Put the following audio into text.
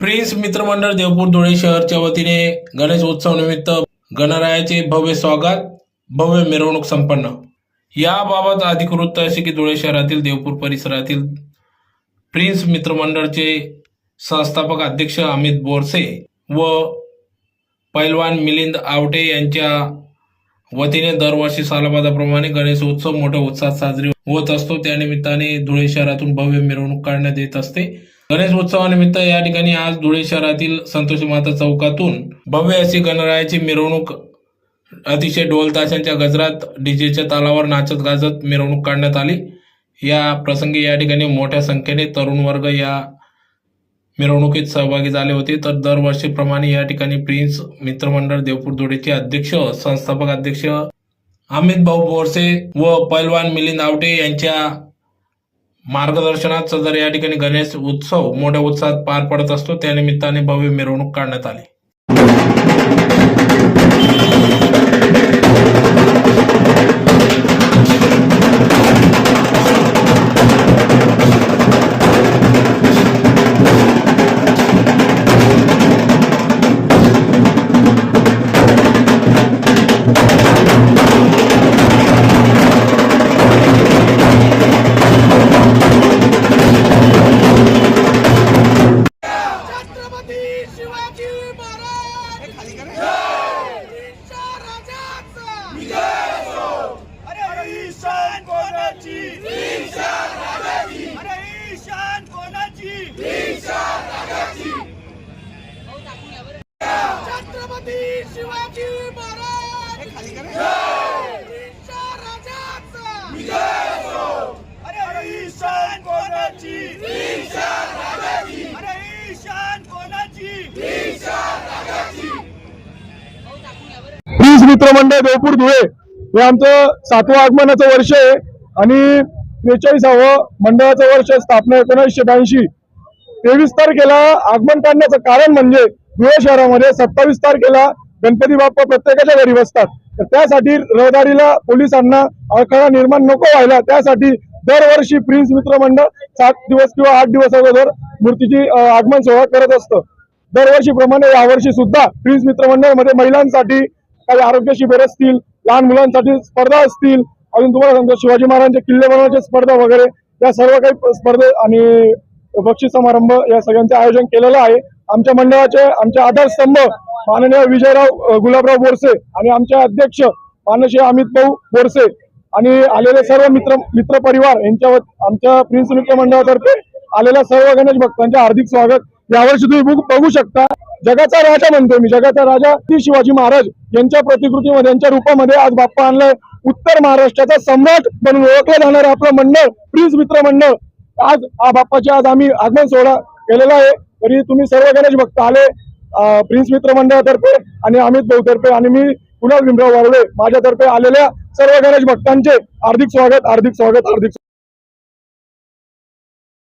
Prince मित्रमंडळ देवपूर धुळे शहरच्या वतीने गणेश उत्सव निमित्त गणरायाचे भव्य स्वागत भव्य मिरवणूक संपन्न. याबाबत अधिकृत असे की धुळे शहरातील देवपूर परिसरातील प्रिन्स मित्रमंडळचे संस्थापक अध्यक्ष अमित बोरसे व पैलवान मिलिंद आवटे यांच्या वतीने दरवर्षी सालबादाप्रमाणे गणेश उत्सव मोठ्या उत्साहात साजरी होत असतो. त्यानिमित्ताने धुळे शहरातून भव्य मिरवणूक काढण्यात येत असते. गणेश उत्सवानिमित्त या ठिकाणी आज धुळे शहरातील संतोषी माता चौकातून भव्य अशी गणरायाची मिरवणूक अतिशय ढोल ताशांच्या गजरात डीजेच्या तालावर नाचत गाजत मिरवणूक काढण्यात आली. या प्रसंगी या ठिकाणी मोठ्या संख्येने तरुण वर्ग या मिरवणुकीत सहभागी झाले होते. तर दरवर्षीप्रमाणे या ठिकाणी प्रिन्स मित्रमंडळ देवपूर धुळेचे अध्यक्ष संस्थापक अध्यक्ष अमित भाऊ बोरसे व पैलवान मिलिंद आवटे यांच्या मार्गदर्शनाचा जर या ठिकाणी गणेश उत्सव मोठ्या उत्साहात पार पडत असतो त्यानिमित्ताने भव्य मिरवणूक काढण्यात आली. कोणाची? अरे ईशान कोणाची? छत्रपती शिवाजी महाराज! ईशा राजाचा! अरे ईशान कोणाची? अरे ईशान कोणाची? प्रिन्स मित्रमंडळ देवपूर धुळे. हे आमचं सातवं आगमनाचं वर्ष आहे. आणि त्रेचाळीसावं मंडळाचं वर्ष स्थापना एकोणीसशे ब्याऐंशी. तेवीस तारखेला आगमन काढण्याचं कारण म्हणजे धुळे शहरामध्ये सत्तावीस तारखेला गणपती बाप्पा प्रत्येकाच्या घरी बसतात. तर त्यासाठी रहदारीला पोलिसांना अडथळा निर्माण नको व्हायला. त्यासाठी दरवर्षी प्रिन्स मित्र मंडळ सात दिवस किंवा आठ दिवस अगोदर मूर्तीची आगमन सोहळा करत असतं. दरवर्षीप्रमाणे यावर्षी सुद्धा प्रिन्स मित्र मंडळमध्ये महिलांसाठी काही आरोग्य शिबिर असतील लहान मुलांसाठी स्पर्धा असतील अजून तुम्हाला सांगतो शिवाजी महाराजांचे किल्ले बनवण्याची स्पर्धा वगैरे या सर्व काही स्पर्धे आणि बक्षीस समारंभ या सगळ्यांचे आयोजन केलेलं आहे. आमच्या मंडळाचे आमचे आधारस्तंभ माननीय विजयराव गुलाबराव बोरसे आणि आमचे अध्यक्ष माननीय अमित भाऊ बोरसे आणि आलेले सर्व मित्र मित्र परिवार यांच्या आमच्या प्रिन्स मित्र मंडळातर्फे आलेल्या सर्व गणेश भक्तांचे हार्दिक स्वागत. यावर्षी तुम्ही बघू बघू शकता जगाचा राजा म्हणतोय मी जगाचा राजा ती शिवाजी महाराज यांच्या प्रतिकृतीमध्ये यांच्या रूपामध्ये आज बाप्पा आणलाय. उत्तर महाराष्ट्राचा सम्राट म्हणून ओळखलं जाणार आपलं मंडळ प्रिन्स मित्र मंडळ आज हा बाप्पाचे आज आम्ही आगमन सोहळा केलेला आहे. तरी तुम्ही सर्व गणेश भक्त आले प्रिन्स मित्र मंडळातर्फे आणि अमित भाऊतर्फे आणि मी कुणाल भीमराव वावळे माझ्यातर्फे आलेल्या सर्व गणेश भक्तांचे हार्दिक स्वागत हार्दिक स्वागत हार्दिक